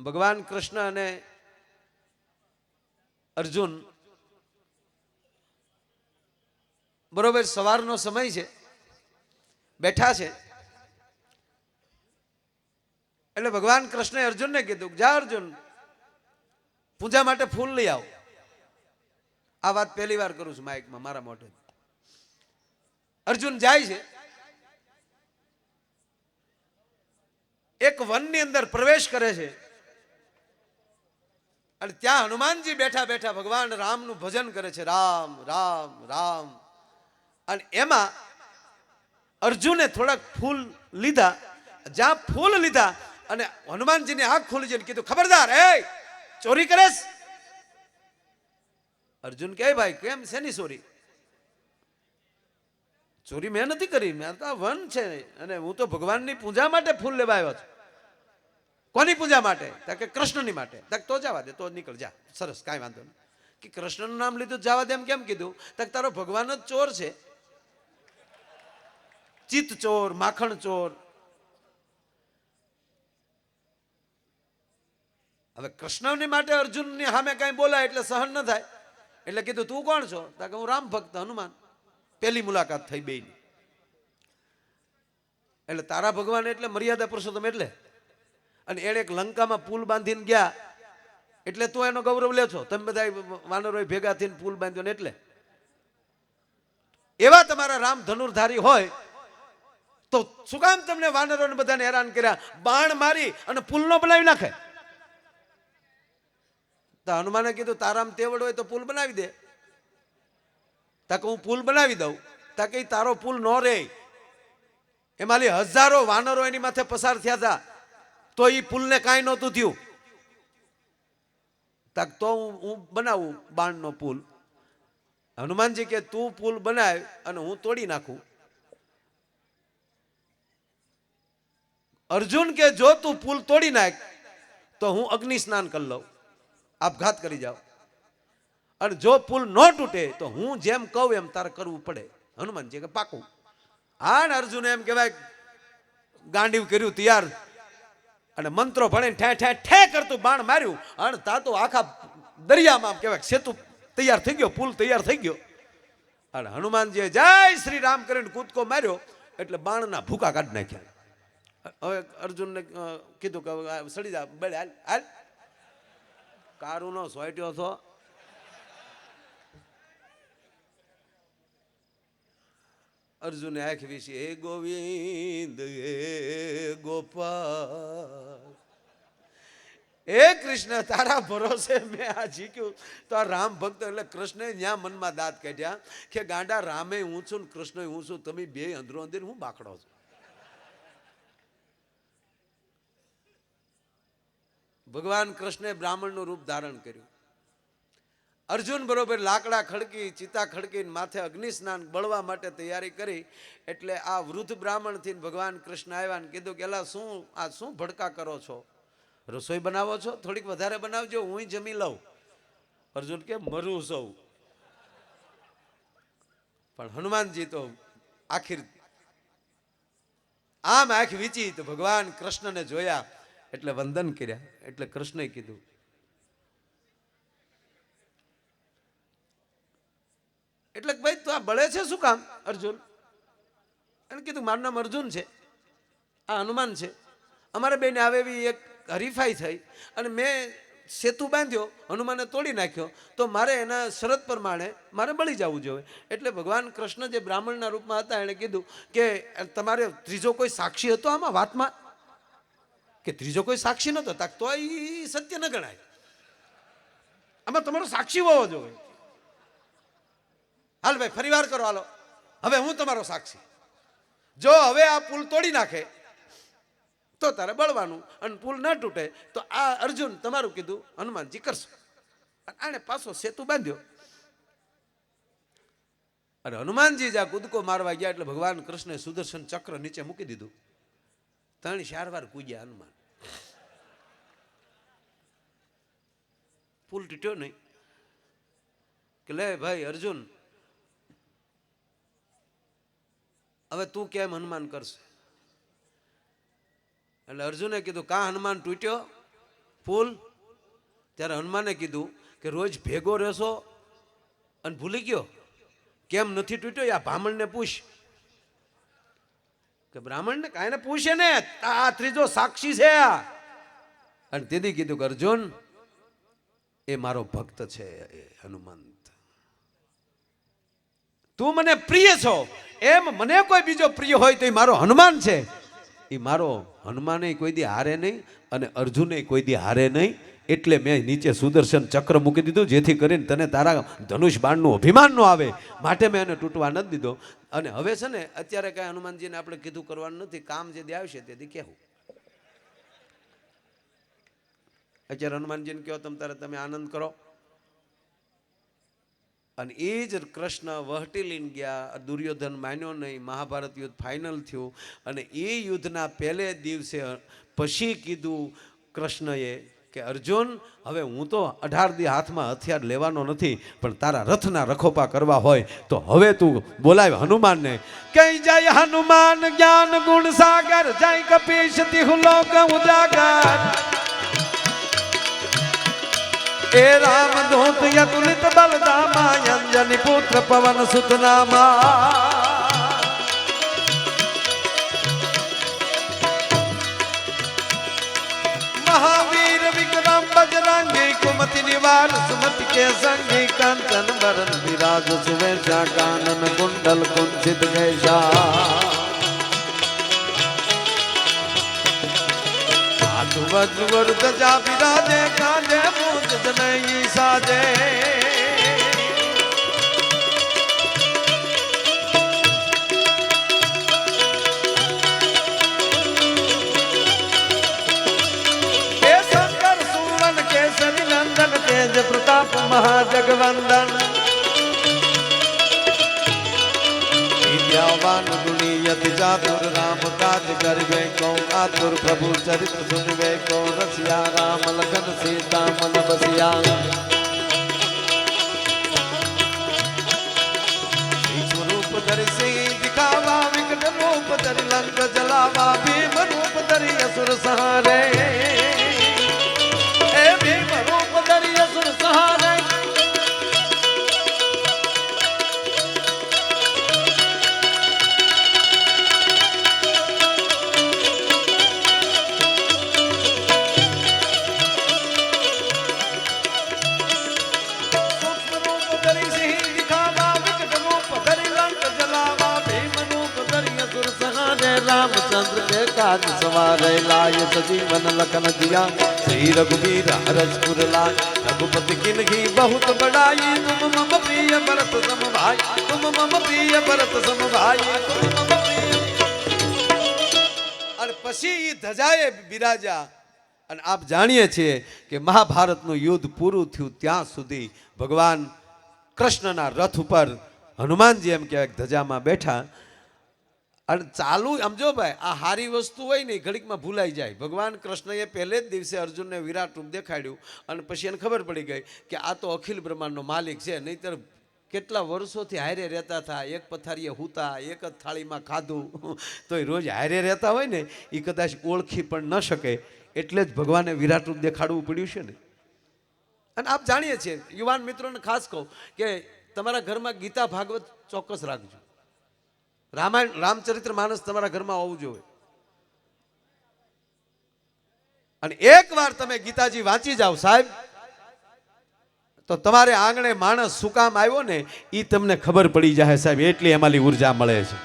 ભગવાન કૃષ્ણ અને અર્જુન બરોબર સવારનો સમય છે. બેઠા છે. એટલે ભગવાન કૃષ્ણે અર્જુનને કીધું, જા અર્જુન, પૂજા માટે ફૂલ લઈ આવો. આ વાત પહેલી વાર કરું છું માઇકમાં, મારા મોઢે. અર્જુન જાય છે. એક વનની અંદર પ્રવેશ કરે છે. અને ત્યાં હનુમાનજી બેઠા બેઠા ભગવાન રામનું ભજન કરે છે, રામ રામ રામ. અને એમાં અર્જુને થોડાક ફૂલ લીધા. જ્યાં ફૂલ લીધા અને હનુમાનજીની આંખ ખોલી જઈને કીધું, ખબરદાર, એ, ચોરી કરેશ. અર્જુન કે ભાઈ, કેમ શેની ચોરી? ચોરી મેં નથી કરી, મેં તો વન છે. અને હું તો ભગવાનની પૂજા માટે ફૂલ લેવા આવ્યો છું. કોની પૂજા માટે? કે કૃષ્ણની માટે. તક તો જવા દે, તો નીકળ, જા. સરસ, કાંઈ વાંધો નહીં. કે કૃષ્ણનું નામ લીધું, જવા દે એમ કેમ કીધું? તક તારો ભગવાન જ ચોર છે. ચિત્ત ચોર, માખણ ચોર. હવે કૃષ્ણની માટે અર્જુનની સામે કાંઈ બોલાય એટલે સહન ન થાય. એટલે કીધું, તું કોણ છો? કે, હું રામ ભક્ત, હનુમાન. પહેલી મુલાકાત થઈ બેયની. એટલે તારા ભગવાન એટલે મર્યાદા પુરુષોત્તમ એટલે? અને એણે એક લંકામાં પુલ બાંધીને ગયા. એટલે તું એનો ગૌરવ લે છો. તમે બધા વાનરો ભેગા થઈને પુલ બાંધ્યો ને એટલે. એવા તમારા રામ ધનુર્ધારી હોય, તો શું કામ તમને વાનરોને બધાને હેરાન કર્યા? બાણ મારી અને પુલ નો બનાવી નાખે. તો હનુમાને કીધું, તારામ તેવડ હોય તો પુલ બનાવી દે. તાકે હું પુલ બનાવી દઉં. તાકે તારો પુલ ન રે. એમાં હજારો વાનરો એની માથે પસાર થયા હતા તો એ પુલને કાંઈ નહોતું થયું. તાક તો હું હું બનાવું બાણનો પુલ. હનુમાનજી કે, તું પુલ બનાવ અને હું તોડી નાખું. અર્જુન કે, જો તું પુલ તોડી નાખ, તો હું અગ્નિ સ્નાન કરી લઉં. આપઘાત કરી જાઉં અને જો પુલ ન તૂટે, તો હું જેમ કહું એમ તારે કરવું પડે. હનુમાનજી કે, પાકું. હા, ને અર્જુને એમ કહેવાય, ગાંડીવ કર્યું, તૈયાર. અને મંત્રો ભણીને ઠે ઠે ઠે કરતું બાણ માર્યું. અને તા તો આખા દરિયામાં આમ કહેવાય સેતુ તૈયાર થઈ ગયો, પુલ તૈયાર થઈ ગયો. અને હનુમાનજીએ જય શ્રી રામ કરીને કૂદકો માર્યો, એટલે બાણના ભૂકા કાઢી નાખ્યા. હવે અર્જુનને કીધું કે સડી જા બળે હાલ હાલ. કારુનો સોયટ્યો હતો અર્જુને આંખ વીસી હે ગોવિંદ, હે ગોપાલ. હે કૃષ્ણ, તારા ભરોસે મેં આ જીક્યું. તો આ રામ ભક્ત એટલે કૃષ્ણે ત્યાં મનમાં દાંત કાઢ્યા કે, ગાંડા, રામે હું છું ને કૃષ્ણ હું છું, તમે બે અંદરો અંદર હું બાકડો છું. ભગવાન કૃષ્ણે બ્રાહ્મણનું રૂપ ધારણ કર્યું. અર્જુન બરોબર લાકડા ખડકી, ચિતા ખડકીને માથે અગ્નિ સ્નાન બળવા માટે તૈયારી કરી, એટલે આ વૃદ્ધ બ્રાહ્મણથી ભગવાન કૃષ્ણ આવ્યા ને કીધું કે, એલા, શું, આ શું ભડકા કરો છો? રસોઈ બનાવો છો? થોડીક વધારે બનાવજો, હું જમી લઉં. અર્જુન કે, મરું સૌ. પણ હનુમાનજી તો આખીર આમ આંખ વીચી તો ભગવાન કૃષ્ણને જોયા, એટલે વંદન કર્યા. એટલે કૃષ્ણએ કીધું એટલે ભાઈ તું આ બળે છે શું કામ, અર્જુન? એને કીધું, મારું નામ અર્જુન છે. આ હનુમાન છે. અમારે બેને આવે એવી એક હરીફાઈ થઈ અને મેં સેતુ બાંધ્યો, હનુમાને તોડી નાખ્યો. તો મારે એના શરત પ્રમાણે મારે બળી જવું જોઈએ. એટલે ભગવાન કૃષ્ણ જે બ્રાહ્મણના રૂપમાં હતા, એણે કીધું કે, તમારે ત્રીજો કોઈ સાક્ષી હતો આમાં વાતમાં? કે, ત્રીજો કોઈ સાક્ષી નહોતો. તો એ સત્ય ન ગણાય. આમાં તમારો સાક્ષી હોવો જોઈએ. હાલ ભાઈ ફરી વાર કરો, હાલો. હવે હું તમારો સાક્ષી. જો હવે આ પુલ તોડી નાખે, તો તારે બળવાનું અને પુલ ન તૂટે, તો આ અર્જુન તમારું કીધું, હનુમાનજી કરશે. આણે પાછો સેતુ બાંધ્યો. અને હનુમાનજી જ્યાં કૂદકો મારવા ગયા એટલે ભગવાન કૃષ્ણે સુદર્શન ચક્ર નીચે મૂકી દીધું. ત્રણ ચાર વાર કૂદ્યા હનુમાન. પુલ તૂટ્યો નહીં. કે લે ભાઈ, અર્જુન હવે તું કેમ હનુમાન કરશે? એટલે અર્જુને કીધું, કા હનુમાન તૂટ્યો? ફૂલ? ત્યારે હનુમાને કીધું કે, રોજ ભેગો રહેશો અને ભૂલી ગયો? કેમ નથી તૂટ્યો? આ બ્રાહ્મણને પૂછ. કે બ્રાહ્મણને કાંઈ ને પૂછે ને, આ ત્રીજો સાક્ષી છે. આ અને તેથી કીધું કે, અર્જુન, એ મારો ભક્ત છે, એ હનુમંત. તું મને પ્રિય છો. એમ મને કોઈ બીજો પ્રિય હોય તો એ મારો હનુમાન છે. એ મારો હનુમાને કોઈ દી હારે નહીં અને અર્જુને કોઈ દી હારે નહીં. એટલે મેં નીચે સુદર્શન ચક્ર મૂકી દીધું, જેથી કરીને તને તારા ધનુષ બાણનું અભિમાન ન આવે. માટે મેં એને તૂટવા નથી દીધો. અને હવે છે ને, અત્યારે કાંઈ હનુમાનજીને આપણે કીધું કરવાનું નથી. કામ જે આવશે તેથી કહેવું. અત્યારે હનુમાનજીને કહો, તમે તારે તમે આનંદ કરો. અને એ જ કૃષ્ણ વહટી લઈને ગયા, દુર્યોધન માન્યો નહીં, મહાભારત યુદ્ધ ફાઇનલ થયું અને એ યુદ્ધના પહેલે દિવસે પછી કીધું કૃષ્ણએ કે, અર્જુન, હવે હું તો અઢાર દી હાથમાં હથિયાર લેવાનો નથી, પણ તારા રથના રખોપા કરવા હોય તો હવે તું બોલાવ હનુમાનને. કઈ જાય હનુમાન જ્ઞાન ગુણ સાગર, જાય કપીશ તિહુલોક ઉજાગર. એ રામ પુત્ર પવન સુતનામાં. મહાવીર વિક્રમ બજરંગી કુમતિ નિવાર સુમતિ કે સંગી, કંચન વરન વિરાજ સુવેશા કાનન કુંડલ કુંજિત હાથ વજ્ર વરદ જા બિરાજે કાંજે મૂજ જનઈ સાજે. યતિ ચાતુર રામ કાજ કરવે કો આતુર પ્રભુ ચરિત સુનવે કો રસિયા રામ લખન સીતા મન બસિયા સ્વરૂપ ધરી સિંહ દિખાવા વિકટ રૂપ ધરી લંક જલાવા ભીમ રૂપ ધરી અસુર રામચંદ્ર के काज सवारे लाय सजीवन लखन दिया श्री रघुवीर हरजपुर लाय रघुपति किनही बहुत बड़ाई तुम मम प्रिय भरत सम भाई तुम मम प्रिय भरत सम भाई तुम मम प्रिय અને પછી એ ધજાએ બિરાજા અને આપ જાણીએ છીએ કે મહાભારતનું યુદ્ધ પૂરું થયું ત્યાં સુધી ભગવાન કૃષ્ણના રથ ઉપર હનુમાનજી એમ કહેવાય કે ધજામાં બેઠા અને ચાલુ સમજો ભાઈ, આ હારી વસ્તુ હોય ને ઘડીકમાં ભૂલાઈ જાય. ભગવાન કૃષ્ણએ પહેલે જ દિવસે અર્જુનને વિરાટ રૂપ દેખાડ્યું અને પછી એને ખબર પડી ગઈ કે આ તો અખિલ બ્રહ્માંડનો માલિક છે, નહીતર કેટલા વર્ષોથી હારે રહેતા હતા, એક પથારીએ હૂતા, એક જ થાળીમાં ખાધું. તો એ રોજ હારે રહેતા હોય ને એ કદાચ ઓળખી પણ ન શકે. એટલે જ ભગવાને વિરાટ રૂપ દેખાડવું પડ્યું છે ને. અને આપ જાણીએ છીએ, યુવાન મિત્રોને ખાસ કહું કે તમારા ઘરમાં ગીતા ભાગવત ચોક્કસ રાખજો. રામાયણ, રામચરિત્ર માનસ તમારા ઘરમાં હોવું જોઈએ. અને એકવાર તમે ગીતાજી વાંચી જાઓ સાહેબ, તો તમારે આંગણે માણસ શું કામ આવ્યો ને એ તમને ખબર પડી જાય સાહેબ, એટલી એમાંની ઊર્જા મળે છે.